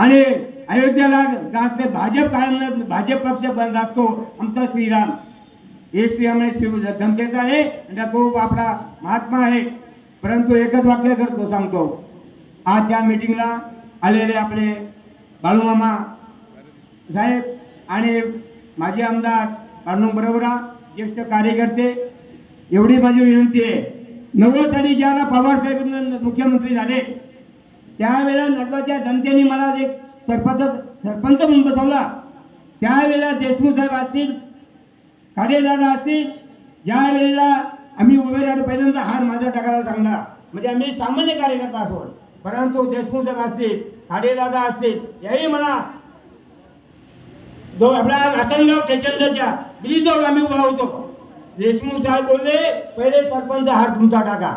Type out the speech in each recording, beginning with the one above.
आणि अयोध्येला जास्त भाजप कारण भाजप पक्ष बंद असतो आमचा श्रीराम. हे श्रीराम श्री धमकेचा आहे आणि तो आपला महात्मा आहे परंतु एकच वाक्य करतो सांगतो. आज त्या मिटिंगला आलेले आपले बाळूमामा साहेब आणि माजी आमदार पांडुरंग बरोबरा ज्येष्ठ कार्यकर्ते एवढी माझी विनंती आहे. नव्वद आणि ज्याला पवार साहेब मुख्यमंत्री झाले त्यावेळेला नडवाच्या जनतेने मला एक सरपंच सरपंच म्हणून बसवला. त्यावेळेला देशमुख साहेब असतील खाडेदादा असतील ज्या वेळेला आम्ही उभे राहिलो पहिल्यांदा हार माझा टाकायला सांगला म्हणजे आम्ही सामान्य कार्यकर्ता असो परंतु देशमुख साहेब असतील खाडेदादा असतील याही मला दो आपला आसनगाव स्टेशनच्या ब्रिजवर आम्ही उभा होतो. देशमुख साहेब बोलले पहिले सरपंच हार तुमचा टाका.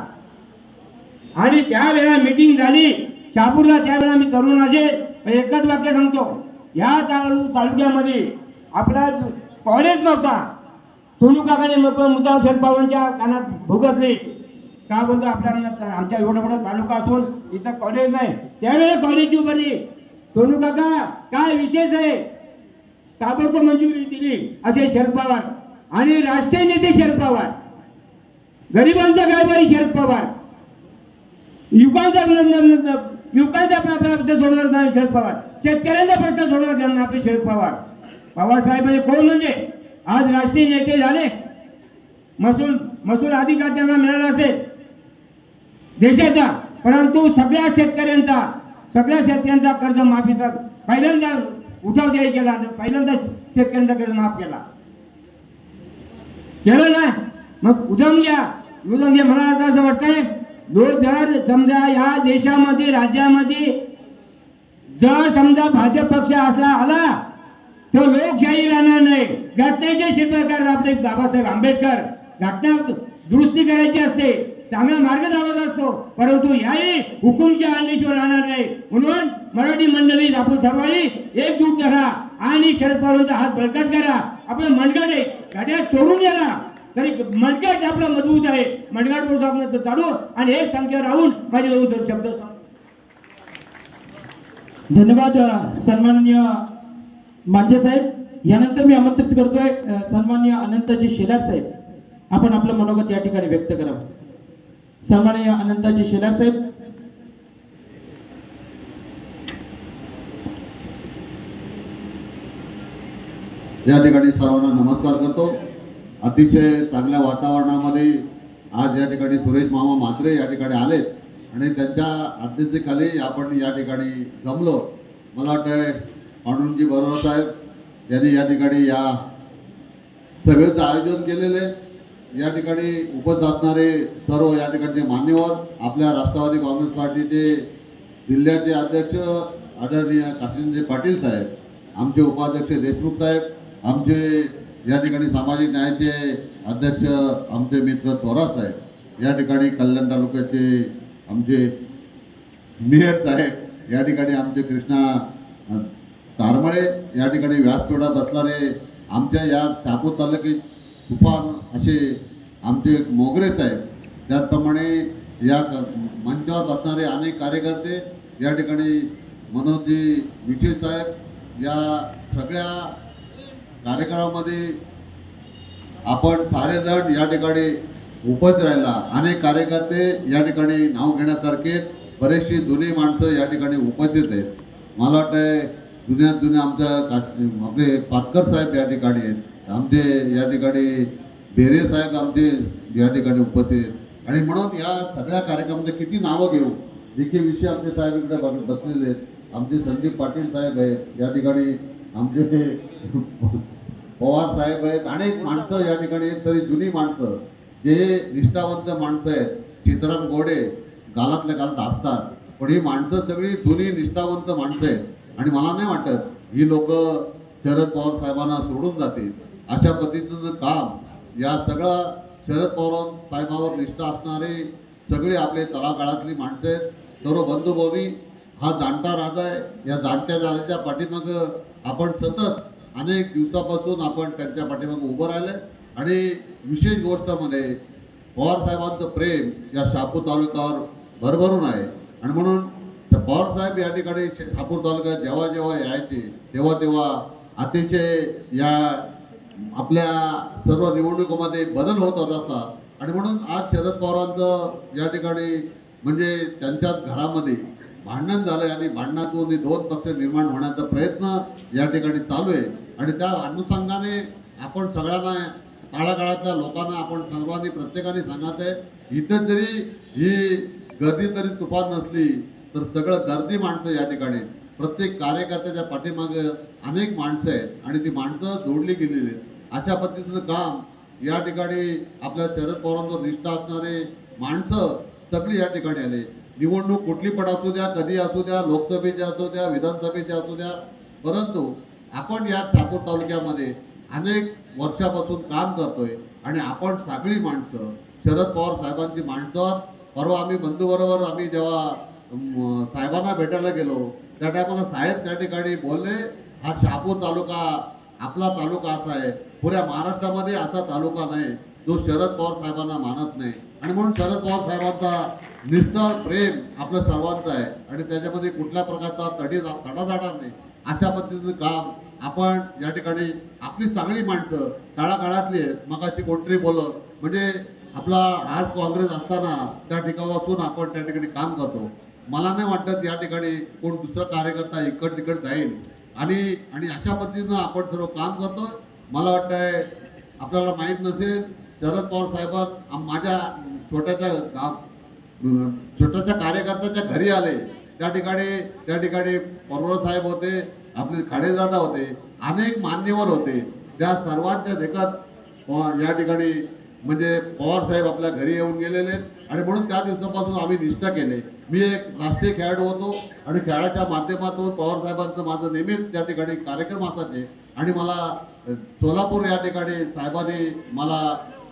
आणि त्यावेळेला मिटिंग झाली. शहापूरला त्यावेळेला मी तरुण असेल पण एकच वाक्य सांगतो. ह्या तालु तालुक्यामध्ये आपला कॉलेज नव्हता. सोनू काकाने मुद्दा शेतबाबांच्या कानात भुगतले का बोलतो? आपल्या आमच्या एवढा मोठा तालुका असून इथं कॉलेज नाही. त्यावेळेला कॉलेजची उभारली. सोनू काका काय विशेष आहे? ताबडतोब मंजुरी दिली असे शरद पवार. आणि राष्ट्रीय नेते शरद पवार. गरिबांचा गायबारी शरद पवार. युगांचा युवकांचा आपला प्रश्न सोडवणार नाही शरद पवार. शेतकऱ्यांचा प्रश्न सोडवणार त्यांना आपले शरद पवार. पवारसाहेब म्हणजे कोण म्हणजे? आज राष्ट्रीय नेते झाले. महसूल महसूल अधिकार त्यांना मिळाला असेल. देशाचा. परंतु सगळ्या शेतकऱ्यांचा सगळ्या शेतकऱ्यांचा कर्ज माफीचा पहिल्यांदा उठाव जाहीर केला पहिल्यांदा शेतकऱ्यांचा कर्ज माफ केला. केलं ना? मग उदम घ्या. उदम घ्या. मला असं वाटतंय जो जर समजा या देशामध्ये राज्यामध्ये जर समजा भाजप पक्ष असला आला तो लोकशाही राहणार नाही. घटनेचे शिल्पकार आपले बाबासाहेब आंबेडकर. घटना दुरुस्ती करायची असते चांगला मार्ग दाखवत असतो. परंतु याही हुकुमच्या आणल्याशिवाय राहणार नाही. म्हणून मराठी मंडळी आपण सर्वांनी एकजूट करा आणि शरद पवारांचा हात बळकट करा. आपलं मनगट आहे. गाड्या चोरून येणार तरी मनगट आपलं मजबूत आहे. पुरुष आपण चालू आणि एक संख्या राहून माझे दोन दोन शब्द. धन्यवाद सन्माननीय मांजे साहेब. यानंतर मी आमंत्रित करतोय अ, सन्माननीय अनंतजी शेलार साहेब. आपण आपलं मनोगत या ठिकाणी व्यक्त करावं. सन्माननीय अनंताजी शेलार साहेब. या ठिकाणी सर्वांना नमस्कार करतो. अतिशय चांगल्या वातावरणामध्ये आज या ठिकाणी सुरेश मामा मात्रे या ठिकाणी आलेत आणि त्यांच्या अध्यक्षतेखाली आपण या ठिकाणी जमलो. मला वाटतंय पांडुरंगजी बरोबर साहेब यांनी या ठिकाणी या सभेचं आयोजन केलेलं आहे. या ठिकाणी उपस्थित असणारे सर्व या ठिकाणचे मान्यवर आपल्या राष्ट्रवादी काँग्रेस पार्टीचे जिल्ह्याचे अध्यक्ष आदरणीय काशिंदे पाटील साहेब आमचे उपाध्यक्ष देशमुख साहेब आमचे या ठिकाणी सामाजिक न्यायाचे अध्यक्ष आमचे मित्र थोरात साहेब या ठिकाणी कल्याण तालुक्याचे आमचे मेयर साहेब या ठिकाणी आमचे कृष्णा तारमळे या ठिकाणी व्यासपीठात असणारे आमच्या या ठाकूर तालुक्यात तुफान असे आमचे मोगरे साहेब त्याचप्रमाणे या मंचावर बसणारे अनेक कार्यकर्ते या ठिकाणी मनोजी विशेष साहेब या सगळ्या कार्यक्रमामध्ये आपण सारेजण या ठिकाणी उपच राहिला. अनेक कार्यकर्ते या ठिकाणी नाव घेण्यासारखे बरेचशी जुनी माणसं या ठिकाणी उपस्थित आहेत. मला वाटतंय जुन्यात जुन्या आमच्या का आपले पातकर साहेब या ठिकाणी आहेत. आमचे या ठिकाणी बेरे साहेब आमचे या ठिकाणी उपस्थित आहेत. आणि म्हणून या सगळ्या कार्यक्रमाचे किती नावं घेऊ जे की विषय आमचे साहेब इकडे बसलेले आहेत. आमचे संदीप पाटील साहेब आहेत. या ठिकाणी आमचे पवार साहेब आहेत अनेक माणसं या ठिकाणी आहेत तरी जुनी माणसं. जे निष्ठावंत माणसं आहेत सीताराम गोडे गालातल्या गालात असतात. पण ही माणसं सगळी जुनी निष्ठावंत माणसं आहेत. आणि मला नाही वाटत ही लोक शरद पवार साहेबांना सोडून जातील. अशा पद्धतीचं काम या सगळं शरद पवार साहेबावर निष्ठा असणारे सगळे आपले तळागाळातली माणसं आहेत. सर्व बंधुभावी हा जाणता राजा आहे. या जाणत्या राजाच्या पाठीमागं आपण सतत अनेक दिवसापासून आपण त्यांच्या पाठीमागं उभं राहिलं आणि विशेष गोष्टमध्ये पवार साहेबांचं प्रेम या शापूर तालुक्यावर भरभरून आहे. आणि म्हणून पवारसाहेब या ठिकाणी शापूर तालुक्यात जेव्हा जेव्हा यायचे तेव्हा तेव्हा अतिशय या आपल्या सर्व निवडणुकीमध्ये बदल होत होत असतात. आणि म्हणून आज शरद पवारांचं या ठिकाणी म्हणजे त्यांच्याच घरामध्ये भांडण झालंय आणि भांडणातून दोन पक्ष निर्माण होण्याचा प्रयत्न या ठिकाणी चालू आहे. आणि त्या अनुषंगाने आपण सगळ्यांना काळाकाळातल्या लोकांना आपण सर्वांनी प्रत्येकाने सांगायचं आहे इथं जरी ही गर्दी तरी तुफान नसली तर सगळं गर्दी माणसं या ठिकाणी. प्रत्येक कार्यकर्त्याच्या पाठीमागे अनेक माणसं आहेत आणि ती माणसं जोडली गेलेली आहेत. अशा पद्धतीचं काम या ठिकाणी आपल्या शरद पवारांचा निष्ठा असणारे माणसं सगळी या ठिकाणी आले. निवडणूक कुठली पण असू द्या कधी असू द्या लोकसभेच्या असू द्या विधानसभेच्या असू द्या परंतु आपण या ठाकूर तालुक्यामध्ये अनेक वर्षापासून काम करतोय आणि आपण सगळी माणसं शरद पवार साहेबांची माणसं परवा आम्ही बंधूबरोबर आम्ही जेव्हा साहेबांना भेटायला गेलो त्या टायमाला साहेब त्या ठिकाणी बोलले हा शहापूर तालुका आपला तालुका असा आहे. पुऱ्या महाराष्ट्रामध्ये असा तालुका नाही जो शरद पवार साहेबांना मानत नाही. आणि म्हणून शरद पवार साहेबांचा निष्ठा प्रेम आपलं सर्वांचं आहे. आणि त्याच्यामध्ये कुठल्या प्रकारचा तडी तडा जाणार नाही. अशा पद्धतीचं काम आपण या ठिकाणी आपली चांगली माणसं तळाकाळातली आहेत मगाशी कोणतरी बोललं म्हणजे आपला आज काँग्रेस असताना त्या ठिकाणापासून आपण त्या ठिकाणी काम करतो. मला नाही वाटत या ठिकाणी कोण दुसरा कार्यकर्ता इकड तिकड जाईल. आणि आणि अशा पद्धतीनं आपण सर्व काम करतो मला वाटतंय आपल्याला माहीत नसेल शरद पवार साहेबात माझ्या छोट्याच्या गाव छोट्याच्या कार्यकर्त्याच्या घरी आले. त्या ठिकाणी त्या ठिकाणी परवर साहेब होते आपले खाडेदादा होते अनेक मान्यवर होते त्या सर्वांच्या देखत या ठिकाणी म्हणजे पवार साहेब आपल्या घरी येऊन गेलेले आणि म्हणून त्या दिवसापासून आम्ही निष्ठा केले. मी एक राष्ट्रीय खेळाडू होतो आणि खेळाच्या माध्यमातून पवार साहेबांचं माझं नेहमीच त्या ठिकाणी कार्यक्रम असायचे आणि मला सोलापूर या ठिकाणी साहेबांनी मला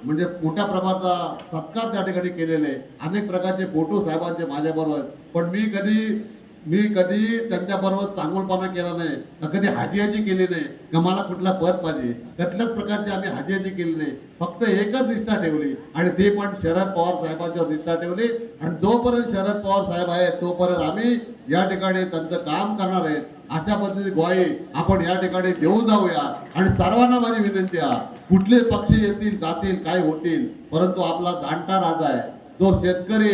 म्हणजे मोठ्या प्रमाणाचा सत्कार त्या ठिकाणी केलेले अनेक प्रकारचे फोटो साहेबांचे माझ्याबरोबर आहेत. पण मी कधी मी कधी त्यांच्याबरोबर चांगुलपणा केला नाही का कधी हाजीहाजी केली नाही का मला कुठला पद पाहिजे कुठल्याच प्रकारची आम्ही हाजीहाजी केली नाही. फक्त एकच निष्ठा ठेवली आणि ते पण शरद पवार साहेबांच्यावर निष्ठा ठेवली. आणि जोपर्यंत शरद पवार साहेब आहेत तोपर्यंत आम्ही या ठिकाणी त्यांचं काम करणार आहेत अशा पद्धतीची ग्वाही आपण या ठिकाणी देऊन जाऊया. आणि सर्वांना माझी विनंती आहे कुठले पक्ष येतील जातील काय होतील परंतु आपला जाणता राजा आहे. जो शेतकरी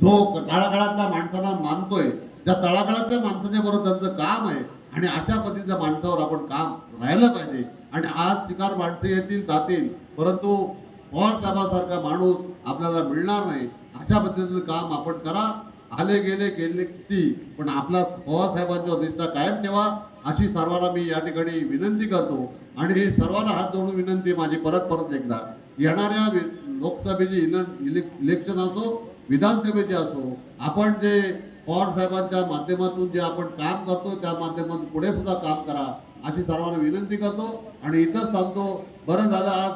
जो काळाकाळातल्या माणसांना मानतोय त्या तळागाळातल्या माणसांच्याबरोबर त्यांचं काम आहे. आणि अशा पद्धतीच्या माणसावर आपण काम राहायला पाहिजे. आणि आज शिकार माणसे येतील जातील. परंतु पवारसाहेबांसारखा माणूस आपल्याला मिळणार नाही. अशा पद्धतीचं काम आपण करा. आले गेले गेले ती पण आपला पवारसाहेबांच्या निष्ठा कायम ठेवा. अशी सर्वांना मी या ठिकाणी विनंती करतो. आणि ही सर्वांना हात जोडून विनंती माझी परत परत एकदा. येणाऱ्या लोकसभेची इले- इलेक्शन असो विधानसभेचे असो आपण जे पवार साहेबांच्या माध्यमातून जे आपण काम करतो त्या माध्यमातून पुढे सुद्धा काम करा अशी सर्वांना विनंती करतो. आणि इथंच सांगतो बरं झालं आज.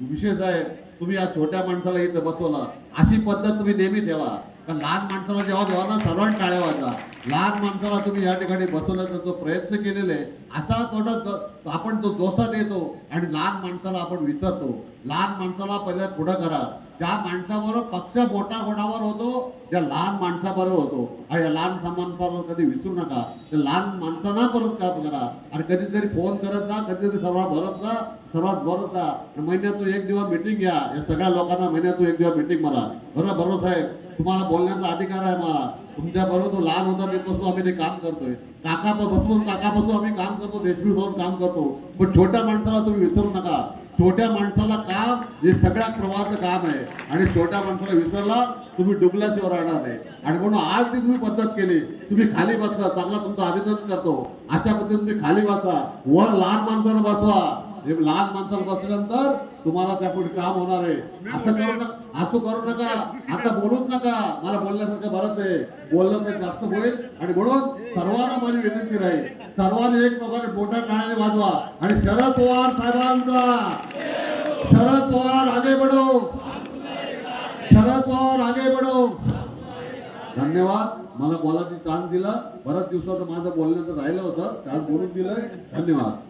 विशेष आहे तुम्ही या छोट्या माणसाला इथं बसवला. अशी पद्धत तुम्ही नेहमी ठेवा. कारण लहान माणसाला जेव्हा जेव्हा ना सर्वांना टाळ्या वाजा लहान माणसाला तुम्ही या ठिकाणी बसवण्याचा जो प्रयत्न केलेला आहे असा थोडं आपण तो जोसा देतो आणि लहान माणसाला आपण विसरतो. लहान माणसाला पहिल्या पुढं करा. ज्या माणसाबरोबर पक्ष मोठा कोणावर होतो त्या लहान माणसाबरोबर होतो आणि या लहान माणसाबरोबर कधी विसरू नका त्या लहान माणसांना परत काम करा. आणि कधीतरी फोन करत जा कधीतरी सर्वात भरत जा सर्वात भरत जा. महिन्यातून एक दिवस मिटिंग घ्या. या सगळ्या लोकांना महिन्यातून एक दिवस मिटिंग मारा बरोबर बरोबर साहेब तुम्हाला बोलण्याचा अधिकार आहे मला. तुमच्या बरोबर तो लहान होता तिथपासून आम्ही ते काम करतोय. काका बसून काकापासून आम्ही काम करतो देशमुख होऊन काम करतो. पण छोट्या माणसाला तुम्ही विसरू नका. छोट्या माणसाला काम हे सगळ्यात प्रवाहाचं काम आहे. आणि छोट्या माणसाला विसरला तुम्ही डुबल्याशिवाय राहणार नाही. आणि म्हणून आज ती तुम्ही पद्धत केली तुम्ही खाली बसला चांगला तुमचं अभिनंदन करतो. अशा पद्धतीने तुम्ही खाली बसा. वर लहान माणसाला बसवा. हे लहान माणसाला बसल्यानंतर तुम्हाला त्या पुढे काम होणार आहे. असं करू नका असं करू नका. आता बोलूच नका. मला बोलण्यासारखं बरंच आहे बोललं तर जास्त होईल. आणि म्हणून सर्वांना माझी विनंती राहील. सर्वांनी एक प्रकारे मोठ्या टाळ्याने वाजवा. आणि शरद पवार साहेबांचा. शरद पवार आगे बढो. शरद पवार आगे बढो. धन्यवाद. मला बोलायची चान्स दिला. बऱ्याच दिवसाचं माझं बोलण्याचं राहिलं होतं. काल बोलून दिलंय. धन्यवाद.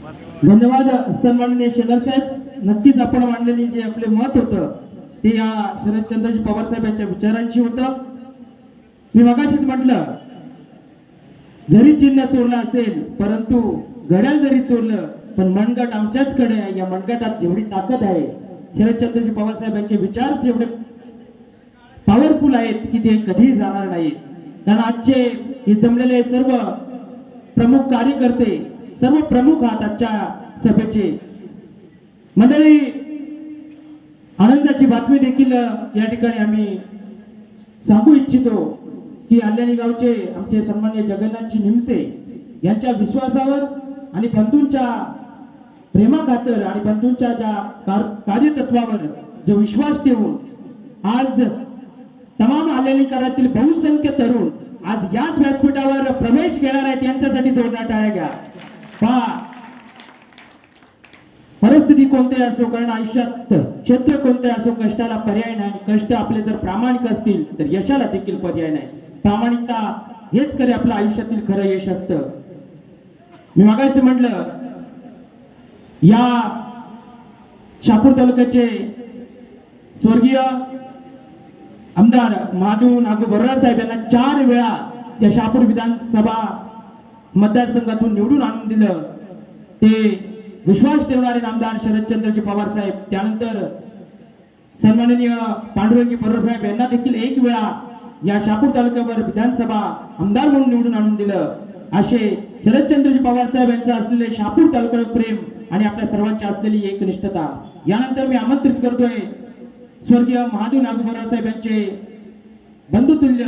धन्यवाद सन्माननीय शेलार साहेब. नक्कीच आपण मांडलेले जे आपले मत होतं ते या शरदचंद्रजी पवार साहेब यांच्या विचारांशी होतं. मी मगाशीच म्हटलं जरी चिन्ह चोरलं असेल परंतु घड्याळ जरी चोरलं पण मनगट आमच्याचकडे आहे. या मनगटात जेवढी ताकद आहे शरदचंद्रजी पवार साहेबांचे विचार जेवढे पॉवरफुल आहेत की ते कधीही जाणार नाहीत. कारण आजचे हे जमलेले सर्व प्रमुख कार्यकर्ते सर्व प्रमुख आहात आजच्या सभेचे. मंडळी आनंदाची बातमी देखील या ठिकाणी आम्ही सांगू इच्छितो की आल्यानी गावचे आमचे सन्मान्य जगन्नाथजी निमसे यांच्या विश्वासावर आणि बंधूंच्या प्रेमाखातर आणि बंधूंच्या ज्या कार्यतत्वावर जो विश्वास ठेवून आज तमाम आलेलीकरातील बहुसंख्य तरुण आज याच व्यासपीठावर प्रवेश घेणार आहेत यांच्यासाठी जोरदार टाळ्या घ्या. पहा परिस्थिती कोणते असो कारण आयुष्यात क्षेत्र कोणते असो कष्टाला पर्याय नाही आणि कष्ट आपले जर प्रामाणिक असतील तर यशाला देखील पर्याय नाही. प्रामाणिकता हेच खरे आपलं आयुष्यातील खरं यश असतं. मी मागायचं म्हटलं या शापूर तालुक्याचे स्वर्गीय आमदार महादेव नागू बर्रा साहेब यांना चार वेळा या शापूर विधानसभा मतदारसंघातून निवडून आणून दिलं. ते विश्वास ठेवणारे आमदार शरदचंद्रजी पवार साहेब. त्यानंतर सन्माननीय पांडुरंगी बर्रा साहेब यांना देखील एक वेळा या शापूर तालुक्यावर विधानसभा आमदार म्हणून निवडून आणून दिलं. असे शरदचंद्रजी पवार साहेब यांचं असलेले शापूर तालुक्यावर प्रेम आणि आपल्या सर्वांची असलेली एकनिष्ठता. यानंतर मी आमंत्रित करतोय स्वर्गीय महादेव नागोबराव साहेब यांचे बंधुतुल्य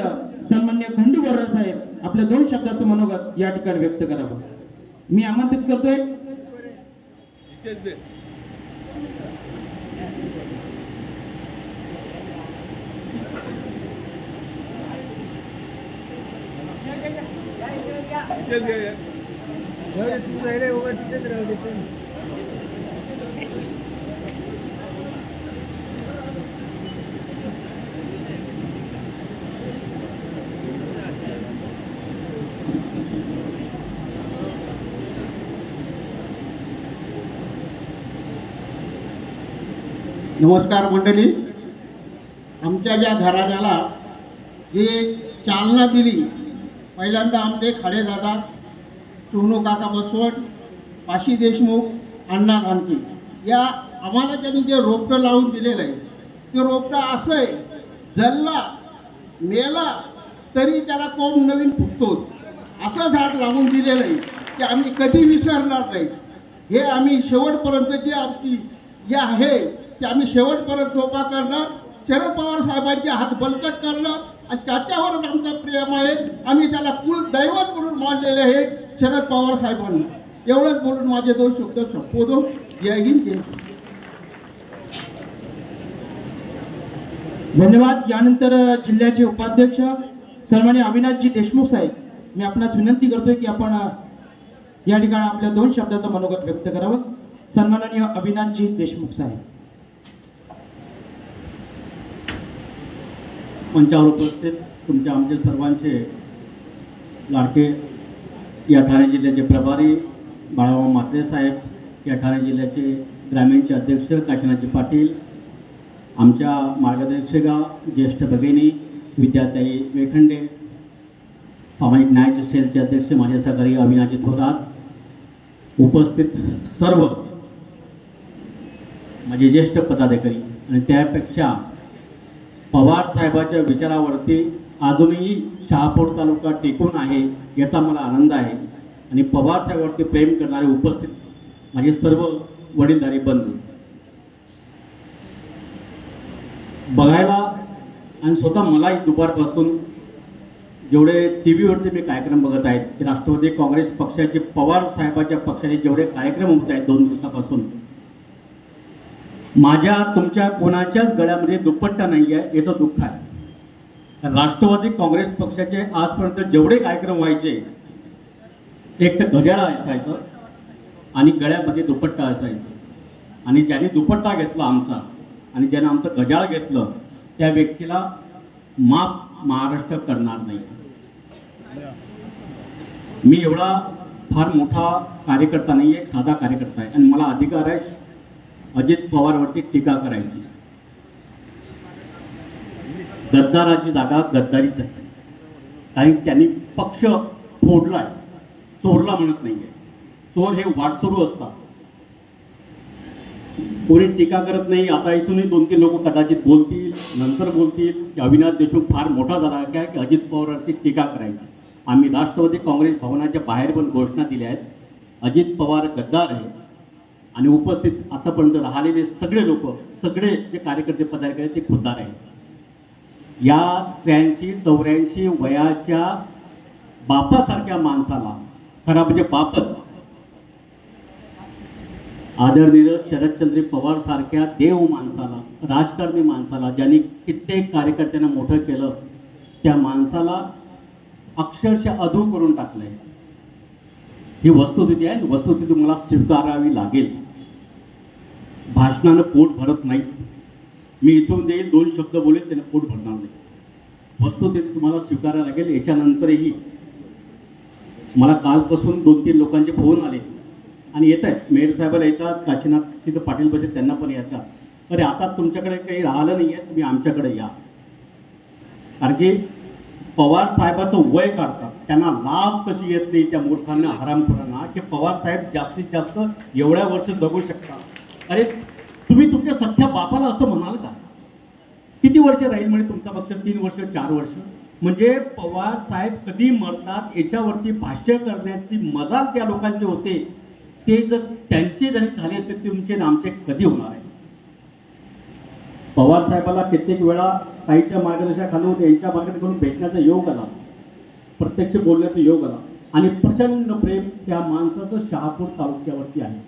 सन्मान्य खंडू बर्रा साहेब. आपल्या दोन शब्दाचं मनोगत या ठिकाणी व्यक्त करावं. मी आमंत्रित करतोय. नमस्कार मंडळी. आमच्या ज्या घराण्याला जी चालना दिली पहिल्यांदा आमचे खाडेदादा सोनू काका बसवट पाशी देशमुख अण्णा धानके या आम्हाला त्यांनी जे रोपटं लावून दिलेलं आहे ते रोपटं असं आहे जल्ला मेला तरी त्याला कोण नवीन फुटतो. असं झाड लावून दिलेलं आहे ते आम्ही कधी विसरणार नाही. हे आम्ही शेवटपर्यंत जे आमची जे आहे की आम्ही शेवटपर्यंत जोपा करणं शरद पवार साहेबांचे हात बलकट करणं आणि त्याच्यावरच आमचं प्रेम आहे. आम्ही त्याला कुल दैवत म्हणून मानलेले आहे शरद पवार साहेबांना. एवढंच बोलून माझे दोन शब्द संपवतो. जय हिंद जय धन्यवाद. यानंतर जिल्ह्याचे उपाध्यक्ष सन्मान्य अविनाशजी देशमुख साहेब मी आपणास विनंती करतोय की आपण या ठिकाणी आपल्या दोन शब्दाचं मनोगत व्यक्त करावं. सन्माननीय अविनाशजी देशमुख साहेब. मंचावर उपस्थित तुमच्या आमचे सर्वांचे लाडके या ठाणे जिल्ह्याचे प्रभारी बाळाभाऊ म्हात्रे साहेब या ठाणे जिल्ह्याचे ग्रामीणचे अध्यक्ष काशीनाथजी पाटील आमच्या मार्गदर्शिका ज्येष्ठ भगिनी विद्याताई वेखंडे सामाजिक न्याय सेलचे अध्यक्ष माझे सहकारी अविनाजी थोरात उपस्थित सर्व माझे ज्येष्ठ पदाधिकारी. आणि त्यापेक्षा पवार साहेबाच्या विचारावरती अजूनही शहापूर तालुका टिकून आहे याचा मला आनंद आहे. आणि पवार साहेबावरती प्रेम करणारे उपस्थित माझे सर्व वडीलधारी बंधू. बघायला आणि स्वतः मलाही दुपारपासून जेवढे टी व्हीवरती मी कार्यक्रम बघत आहेत राष्ट्रवादी काँग्रेस पक्षाचे पवार साहेबाच्या पक्षाचे जेवढे कार्यक्रम होत आहेत दोन दिवसापासून माझ्या तुमच्या कोणाच्याच गळ्यामध्ये दुपट्टा नाही आहे याचं दुःख आहे. राष्ट्रवादी काँग्रेस पक्षाचे आजपर्यंत जेवढे कार्यक्रम व्हायचे एक तर घड्याळ असायचं आणि गळ्यामध्ये दुपट्टा असायचं. आणि ज्याने दुपट्टा घेतला आमचा आणि ज्याने आमचं घड्याळ घेतलं त्या व्यक्तीला माफ महाराष्ट्र करणार नाही. मी एवढा फार मोठा कार्यकर्ता नाही एक साधा कार्यकर्ता आहे. आणि मला अधिकार आहे अजित पवारवरती टीका करायची. गद्दाराची जागा गद्दारीच आहे. कारण त्यांनी पक्ष फोडलाय. चोरला म्हणत नाहीये. चोर हे वाटसरू असतात. कोणी टीका करत नाही आता इथूनही दोन तीन लोक कदाचित बोलतील नंतर बोलतील. की अविनाश देशमुख फार मोठा झाला काय की अजित पवारांची टीका करायची. आम्ही राष्ट्रवादी काँग्रेस भवनाच्या बाहेर पण घोषणा दिल्या आहेत. अजित पवार गद्दार आहे आणि उपस्थित आतापर्यंत राहिलेले सगळे लोक सगळे जे कार्यकर्ते पदाधिकारी ते खुद्दार आहेत. या त्र्याऐंशी चौऱ्याऐंशी वयाच्या बापासारख्या माणसाला खरा म्हणजे बापच आदरणीय शरदचंद्र पवार सारख्या देव माणसाला राजकारणी माणसाला ज्यांनी कित्येक कार्यकर्त्यांना मोठं केलं त्या माणसाला अक्षरशः अधू करून टाकलंय. ही वस्तुस्थिती आहे. वस्तुस्थिती मला स्वीकारावी लागेल. भाषणानं पोट भरत नाही. मी इथून देईल दोन शब्द बोलेल त्यांना पोट भरणार नाही. वस्तुस्थिती तुम्हाला स्वीकारायला लागेल. याच्यानंतरही मला कालपासून दोन तीन लोकांचे फोन आले. आणि येत आहेत. मेयर साहेबाला येतात. काशीनाथ तिथं पाटील बसेल त्यांना पण येतात. अरे आता तुमच्याकडे काही राहिलं नाही आहे तुम्ही आमच्याकडे या. कारण की पवार साहेबाचं वय काढतो त्यांना लाज कशी येत नाही त्या मूर्खांना हरामखोरांना की पवार साहेब जास्तीत जास्त एवढ्या वर्ष जगू शकतात. अरे तुम्ही तुमच्या सख्या बापाला असं म्हणाल का? किती वर्ष राहील म्हणजे तुमचा पक्ष? तीन वर्ष चार वर्ष? म्हणजे पवार साहेब कधी मरतात याच्यावरती भाष्य करण्याची मजाल त्या लोकांचे होते. ते जर त्यांचे जरी झाले तर तुमचे नामचे कधी होणार आहे? पवार साहेबाला कित्येक वेळा ताईच्या मार्गदर्शनाखालून यांच्या करून भेटण्याचा योग आला. प्रत्यक्ष बोलण्याचा योग आला आणि प्रचंड प्रेम त्या माणसाचं शहापूर तालुक्यावरती आहे.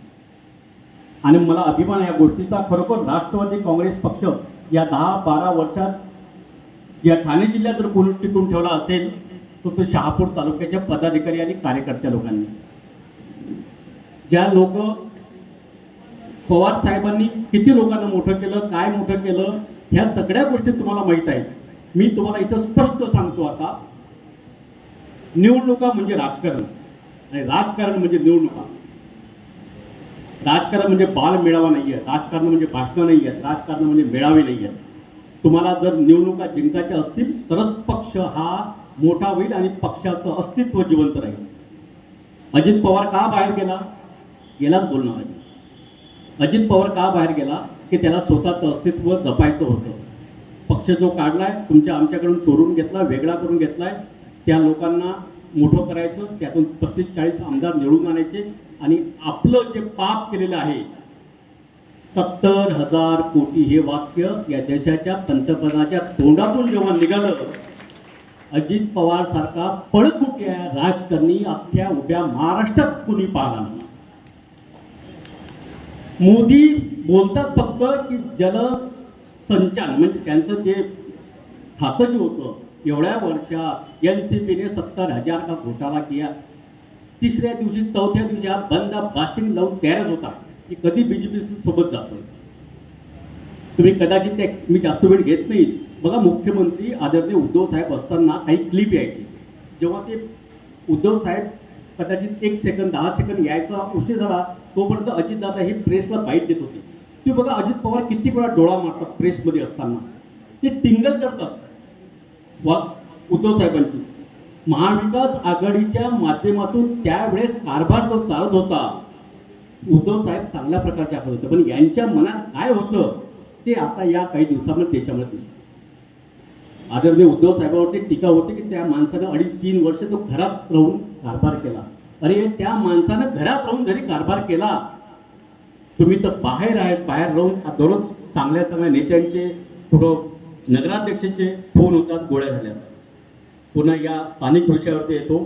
आणि मला अभिमान या गोष्टीचा. खरोखर राष्ट्रवादी काँग्रेस पक्ष या दहा बारा वर्षात या ठाणे जिल्ह्यात जर कोणी टिकून ठेवला असेल तर तो शहापूर तालुक्याच्या पदाधिकारी आणि कार्यकर्त्या लोकांनी. ज्या लोक पवार साहेबांनी किती लोकांना मोठं केलं काय मोठं केलं ह्या सगळ्या गोष्टी तुम्हाला माहीत आहेत. मी तुम्हाला इथं स्पष्ट सांगतो आता. निवडणुका म्हणजे राजकारण. आणि राजकारण म्हणजे निवडणुका. राजकारण म्हणजे बाल मेळावा नाही आहे राजकारण म्हणजे भाषणं नाही आहेत राजकारण म्हणजे मेळावे नाही आहेत तुम्हाला जर निवडणुका जिंकायच्या असतील तरच पक्ष हा मोठा होईल आणि पक्षाचं अस्तित्व जिवंत राहील. अजित पवार का बाहेर गेला? गेलाच बोलणार आहे अजित पवार का बाहेर गेला? की त्याला स्वतःचं अस्तित्व जपायचं होतं. पक्ष जो काढलाय तुमच्या आमच्याकडून चोरून घेतला वेगळा करून घेतलाय त्या लोकांना मोठं करायचं त्यातून पस्तीस चाळीस आमदार निवडून आणायचे आणि आपलं जे पाप केलेलं आहे सत्तर हजार कोटी हे वाक्य या देशाच्या पंतप्रधानाच्या तोंडातून जेव्हा निघालं अजित पवार सारखा पळकुट्या राजकारणी अख्ख्या उभ्या महाराष्ट्रात कुणी पाहिला नाही. मोदी बोलतात फक्त की जल म्हणजे त्यांचं जे खातं जे होतं एवढ्या वर्षात एन सी पीने सत्तर हजार का घोटाळा किया तिसऱ्या दिवशी चौथ्या दिवशी हा बंद बाशिंग लावून तयारच होता. की कधी बी जे पी सोबत जातोय? तुम्ही कदाचित ते मी जास्त वेळ घेत नाही. बघा मुख्यमंत्री आदरणीय उद्धव साहेब असताना काही क्लिप यायची. जेव्हा ते उद्धव साहेब कदाचित एक सेकंद दहा सेकंद यायचा उशीर झाला तोपर्यंत अजितदादा हे प्रेसला बाईट देत होते. ते बघा अजित पवार किती वेळा डोळा मारतात प्रेसमध्ये असताना. ते टिंगल करतात. वा उद्धव साहेबांची. महाविकास आघाडीच्या माध्यमातून त्यावेळेस कारभार जो चालत होता उद्धव साहेब चांगल्या प्रकारचे आखत होते. पण यांच्या मनात काय होतं ते आता या काही दिवसामध्ये देशामध्ये दिसतं. आदरणीय उद्धव साहेबांवरती टीका होते की त्या माणसानं अडीच तीन वर्ष तो घरात राहून कारभार केला. अरे त्या माणसानं घरात राहून जरी कारभार केला तुम्ही तर बाहेर आहेत बाहेर राहून दररोज चांगल्या चांगल्या नेत्यांचे कुठं नगराध्यक्षाचे फोन होतात गोळ्या झाल्या पुन्हा या स्थानिक विषयावरती येतो.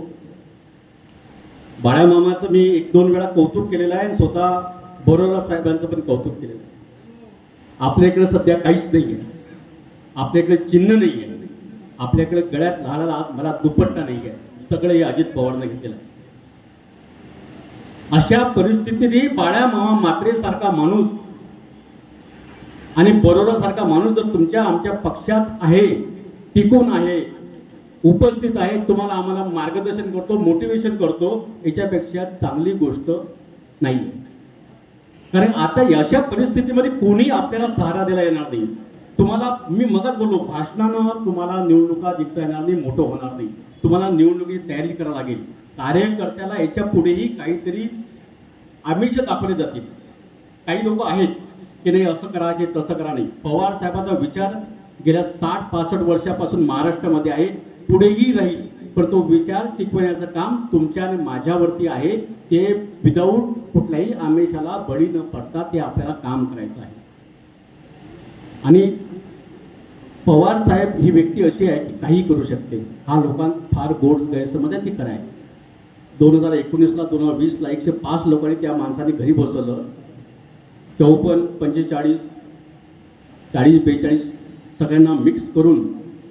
बाळामामाचं मी एक दोन वेळा कौतुक केलेलं आहे आणि स्वतः बरोरा साहेबांचं पण कौतुक केलेलं आहे. आपल्याकडे सध्या काहीच नाही आहे आपल्याकडे चिन्ह नाही आहे आपल्याकडे गळ्यात घालायला आज मला दुपट्टा नाही आहे सगळं हे अजित पवारनं घेतलेलं आहे. अशा परिस्थितीतही बाळ्या मामा मात्रेसारखा माणूस आणि बरोरासारखा माणूस जर तुमच्या आमच्या पक्षात आहे टिकून आहे उपस्थित आहे तुम्हाला आम्हाला मार्गदर्शन करतो मोटिवेशन करतो याच्यापेक्षा चांगली गोष्ट नाही कारण आता अशा परिस्थितीमध्ये कोणी आपल्याला सहारा द्यायला येणार नाही. तुम्हाला मी मगच बोललो भाषणानं तुम्हाला निवडणुका जिंकता येणार नाही मोठं होणार नाही. तुम्हाला निवडणुकीची तयारी करावी लागेल. कार्यकर्त्याला याच्या पुढेही काहीतरी आमिष दाखवले जातील. काही लोक आहेत की नाही असं करा की तसं करा नाही. पवार साहेबांचा विचार गेल्या साठ पासष्ट वर्षापासून महाराष्ट्रामध्ये आहे पुढेही राहील. पण तो विचार टिकवण्याचं काम तुमच्या आणि माझ्यावरती आहे. ते विदाऊट कुठल्याही आमिषाला बळी न पडता ते आपल्याला काम करायचं आहे. आणि पवार साहेब ही व्यक्ती अशी आहे की काही करू शकते. हा लोकांत फार गोड गैरसमज आहे ती कराय दोन हजार एकोणीसला दोन हजार वीसला एकशे पाच लोकांनी त्या माणसाने घरी बसवलं. चौपन्न पंचेचाळीस चाळीस बेचाळीस सगळ्यांना मिक्स करून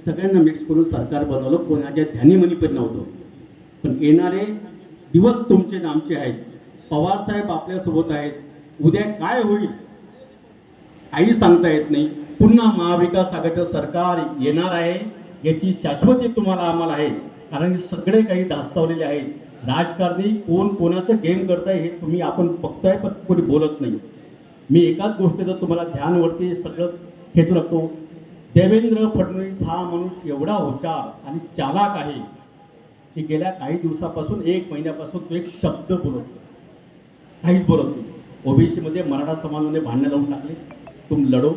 सगळ्यांना मिक्स करून सरकार बनवलं. कोणाच्या ध्यानीमनी पण नव्हतं. पण येणारे दिवस तुमचे नामचे आहेत. पवार साहेब आपल्यासोबत आहेत. उद्या काय होईल? काही सांगता येत नाही. पुन्हा महाविकास आघाडीचं सरकार येणार आहे. याची शाश्वती तुम्हाला आम्हाला आहे. कारण हे सगळे काही दास्तावलेले आहेत. राजकारणी कोण कोणाचं गेम करताय हे तुम्ही आपण बघताय पण कोणी बोलत नाही. मी एकाच गोष्टीचं तुम्हाला ध्यानवरती सगळं खेचू लागतो. देवेंद्र फडणवीस हा माणूस एवढा हुशार आणि चालाक आहे की गेल्या काही दिवसापासून एक महिन्यापासून तो एक शब्द बोलत काहीच बोलत नाही. ओबीसीमध्ये मराठा समाजामध्ये भांडणं लावून टाकले. तुम लढो.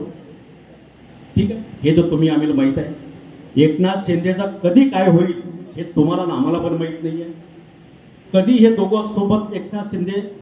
ठीक आहे? हे तर तुम्ही आम्हाला माहीत आहे. एकनाथ शिंदेचा कधी काय होईल हे तुम्हाला आम्हाला पण माहीत नाही आहे कधी हे दोघं सोबत एकनाथ शिंदे